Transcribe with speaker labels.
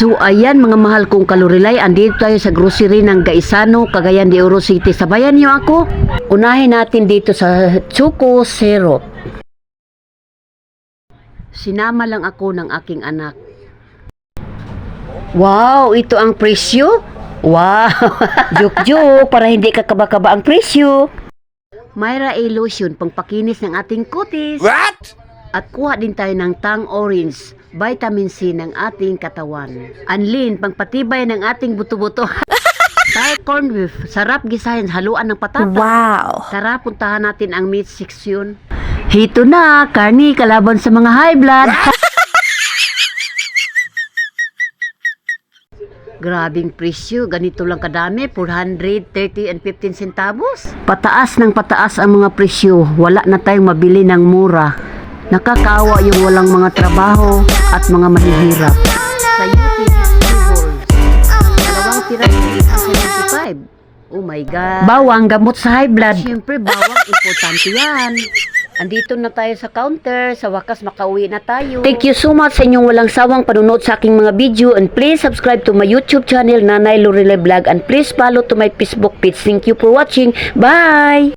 Speaker 1: So ayan mga mahal kong kalurilay, andito tayo sa grocery ng Gaisano, Cagayan de Oro City. Sabayan niyo ako. Unahin natin dito sa Choco Syrup. Sinama lang ako ng aking anak. Wow, ito ang presyo? Wow! Joke-joke, para hindi ka kaba-kaba ang presyo. Myra A. Lotion, pangpakinis ng ating kutis.
Speaker 2: What?
Speaker 1: At kuha din tayo ng Tang Orange, vitamin C ng ating katawan. Anlin, pangpatibay ng ating buto-buto. Thai corned beef, sarap gisahin, haluan ng patata.
Speaker 3: Wow!
Speaker 1: Tara, puntahan natin ang meat section. Hito na, karni kalaban sa mga high blood. Grabing presyo, ganito lang kadami, 430 and 15 centavos. Pataas ng pataas ang mga presyo, wala na tayong mabili ng mura. Nakakawa yung walang mga trabaho at mga mahihirap. Sa UT Vegetables, dalawang piraso 875. Oh my God. Bawang gamot sa high blood. Siyempre, bawang importante yan. Andito na tayo sa counter. Sa wakas, makauwi na tayo. Thank you so much sa inyong walang sawang panunod sa aking mga video. And please subscribe to my YouTube channel, Nanay Lorelei Vlog. And please follow to my Facebook page. Thank you for watching. Bye!